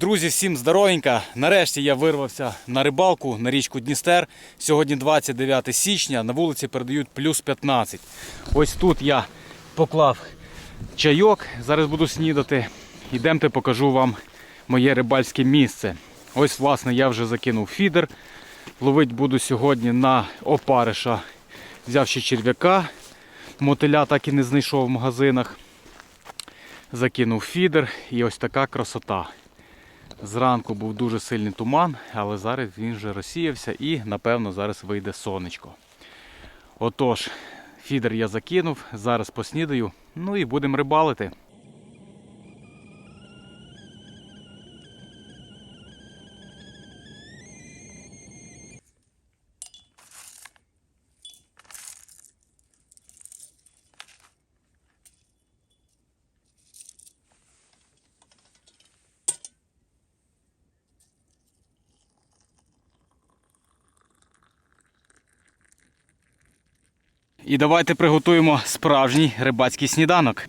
Друзі, всім здоровенька. Нарешті я вирвався на рибалку на річку Дністер. Сьогодні 29 січня, на вулиці передають плюс 15. Ось тут я поклав чайок, зараз буду снідати. Ідемте покажу вам моє рибальське місце. Ось, власне, я вже закинув фідер. Ловить буду сьогодні на опариша. Взяв ще черв'яка. Мотиля так і не знайшов в магазинах. Закинув фідер і ось така красота. Зранку був дуже сильний туман, але зараз він вже розсіявся і, напевно, зараз вийде сонечко. Отож, фідер я закинув, зараз поснідаю, ну і будемо рибалити. І давайте приготуємо справжній рибацький сніданок.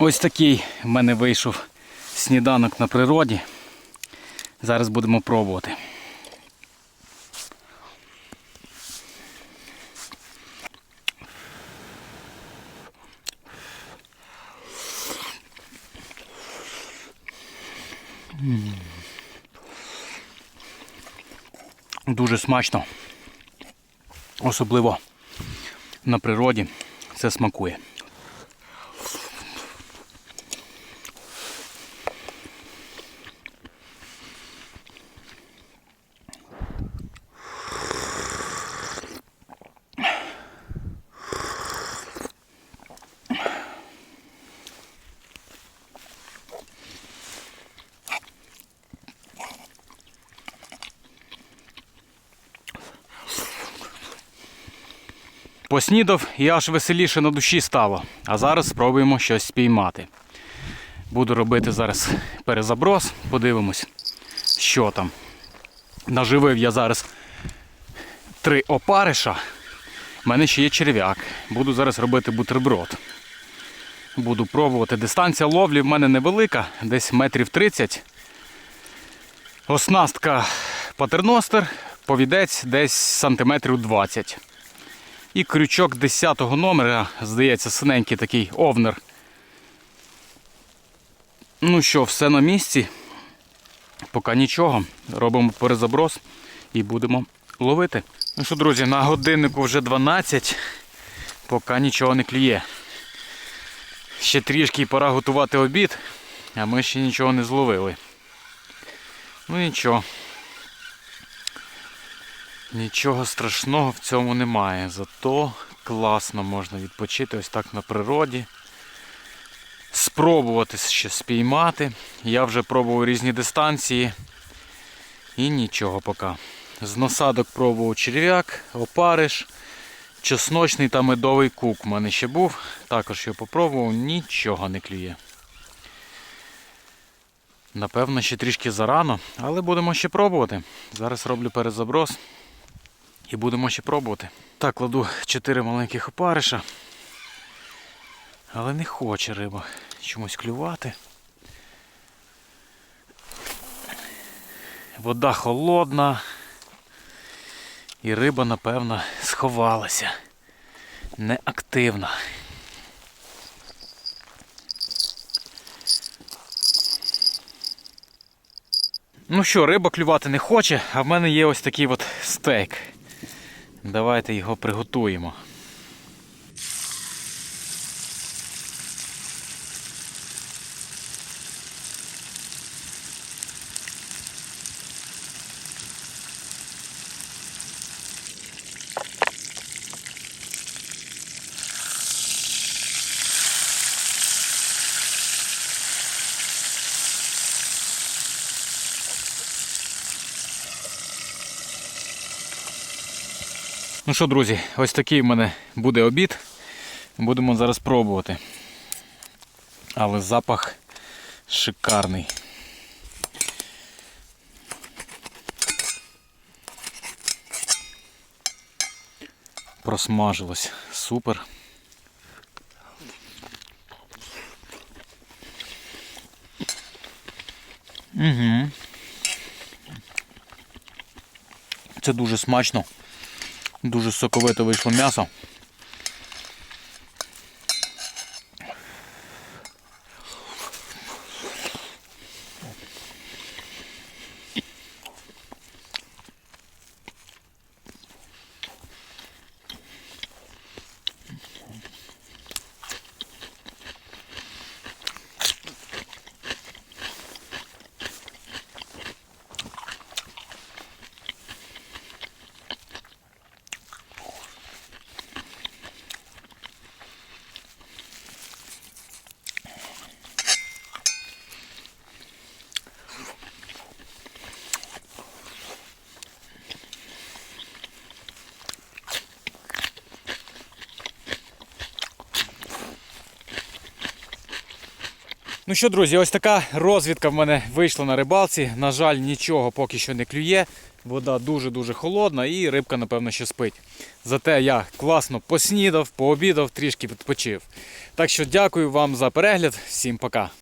Ось такий в мене вийшов сніданок на природі. Зараз будемо пробувати. Дуже смачно. Особливо на природі це смакує. Поснідав і аж веселіше на душі стало. А зараз спробуємо щось спіймати. Буду робити зараз перезаброс, подивимось, що там. Наживив я зараз три опариша. У мене ще є черв'як. Буду зараз робити бутерброд. Буду пробувати. Дистанція ловлі в мене невелика, десь метрів 30. Оснастка патерностер, повідець десь сантиметрів 20. І крючок 10-го номера, здається, синенький такий овнер. Ну що, все на місці. Поки нічого. Робимо перезаброс і будемо ловити. Ну що, друзі, на годиннику вже 12, поки нічого не клює. Ще трішки і пора готувати обід, а ми ще нічого не зловили. Ну нічого. Нічого страшного в цьому немає. Зато класно можна відпочити ось так на природі. Спробувати ще спіймати. Я вже пробував різні дистанції. І нічого поки. З насадок пробував черв'як, опариш, чесночний та медовий кук у мене ще був. Також його попробував, нічого не клює. Напевно, ще трішки зарано, але будемо ще пробувати. Зараз роблю перезаброс І будемо ще пробувати. Так, кладу 4 маленьких опариша. Але не хоче риба чомусь клювати. Вода холодна. І риба, напевно, сховалася. Неактивна. Ну що, риба клювати не хоче, а в мене є ось такий от стейк. Давайте його приготуємо. Ну що, друзі, ось такий в мене буде обід. Будемо зараз пробувати. Але запах шикарний. Просмажилось. Супер. Угу. Це дуже смачно. Дуже соковите вийшло м'ясо. Ну що, друзі, ось така розвідка в мене вийшла на рибалці. На жаль, нічого поки що не клює. Вода дуже-дуже холодна і рибка, напевно, ще спить. Зате я класно поснідав, пообідав, трішки відпочив. Так що дякую вам за перегляд. Всім пока.